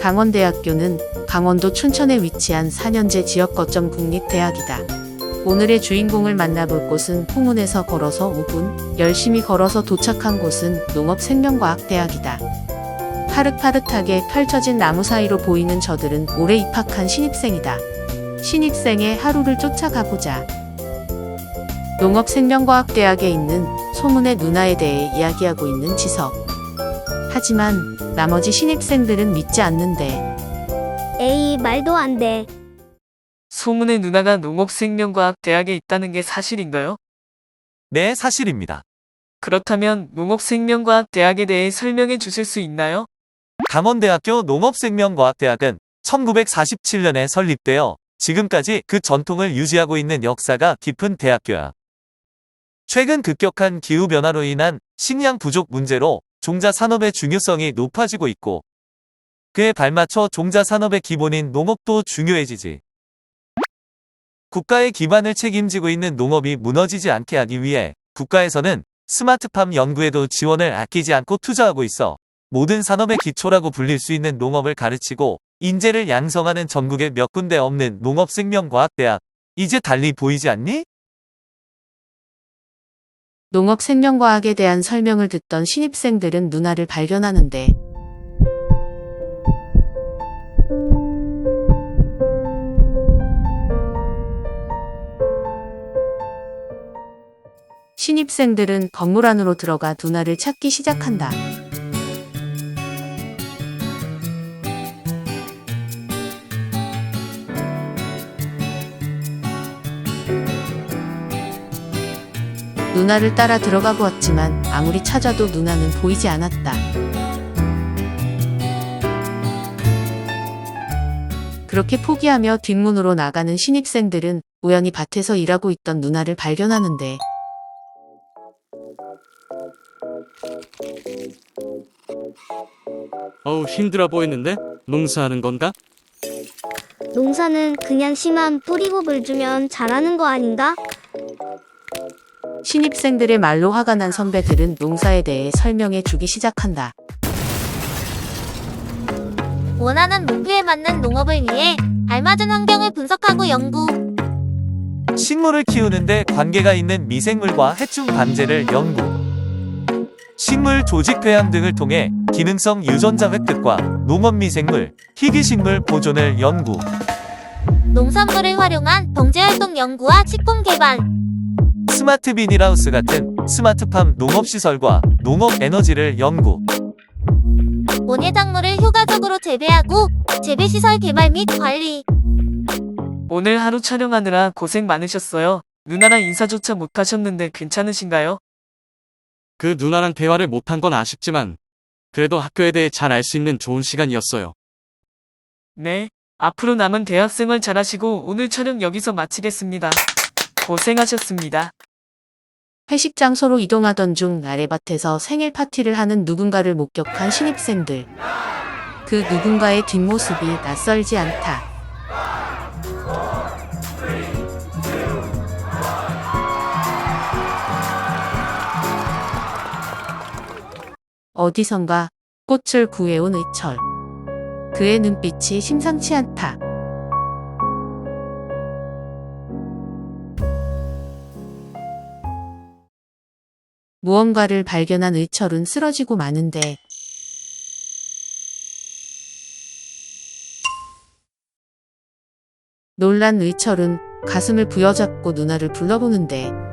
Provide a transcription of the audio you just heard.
강원대학교는 강원도 춘천에 위치한 4년제 지역 거점 국립대학이다. 오늘의 주인공을 만나볼 곳은 풍운에서 걸어서 5분, 열심히 걸어서 도착한 곳은 농업생명과학대학이다. 파릇파릇하게 펼쳐진 나무 사이로 보이는 저들은 올해 입학한 신입생이다. 신입생의 하루를 쫓아가 보자. 농업생명과학대학에 있는 소문의 누나에 대해 이야기하고 있는 지석. 하지만 나머지 신입생들은 믿지 않는데 에이, 말도 안 돼. 소문의 누나가 농업생명과학 대학에 있다는 게 사실인가요? 네, 사실입니다. 그렇다면 농업생명과학 대학에 대해 설명해 주실 수 있나요? 강원대학교 농업생명과학대학은 1947년에 설립되어 지금까지 그 전통을 유지하고 있는 역사가 깊은 대학교야. 최근 급격한 기후변화로 인한 식량 부족 문제로 종자 산업의 중요성이 높아지고 있고 그에 발맞춰 종자 산업의 기본인 농업도 중요해지지. 국가의 기반을 책임지고 있는 농업이 무너지지 않게 하기 위해 국가에서는 스마트팜 연구에도 지원을 아끼지 않고 투자하고 있어 모든 산업의 기초라고 불릴 수 있는 농업을 가르치고 인재를 양성하는 전국에 몇 군데 없는 농업생명과학대학. 이제 달리 보이지 않니? 농업 생명과학에 대한 설명을 듣던 신입생들은 누나를 발견하는데 신입생들은 건물 안으로 들어가 누나를 찾기 시작한다. 누나를 따라 들어가 보았지만 아무리 찾아도 누나는 보이지 않았다. 그렇게 포기하며 뒷문으로 나가는 신입생들은 우연히 밭에서 일하고 있던 누나를 발견하는데 어우 힘들어 보이는데? 농사하는 건가? 농사는 그냥 씨만 뿌리고 물 주면 잘하는 거 아닌가? 신입생들의 말로 화가 난 선배들은 농사에 대해 설명해 주기 시작한다. 원하는 목표에 맞는 농업을 위해 알맞은 환경을 분석하고 연구, 식물을 키우는데 관계가 있는 미생물과 해충 방제를 연구. 식물 조직 폐암 등을 통해 기능성 유전자 획득과 농업 미생물, 희귀식물 보존을 연구. 농산물을 활용한 경제활동 연구와 식품 개발, 스마트 비닐하우스 같은 스마트팜 농업시설과 농업 에너지를 연구. 원예작물을 효과적으로 재배하고 재배시설 개발 및 관리, 오늘 하루 촬영하느라 고생 많으셨어요. 누나랑 인사조차 못하셨는데 괜찮으신가요? 그 누나랑 대화를 못한 건 아쉽지만 그래도 학교에 대해 잘 알 수 있는 좋은 시간이었어요. 네. 앞으로 남은 대학생활 잘하시고 오늘 촬영 여기서 마치겠습니다. 고생하셨습니다. 회식 장소로 이동하던 중 아래밭에서 생일 파티를 하는 누군가를 목격한 신입생들. 그 누군가의 뒷모습이 낯설지 않다. 어디선가 꽃을 구해온 의철. 그의 눈빛이 심상치 않다. 무언가를 발견한 의철은 쓰러지고 마는데 놀란 의철은 가슴을 부여잡고 누나를 불러보는데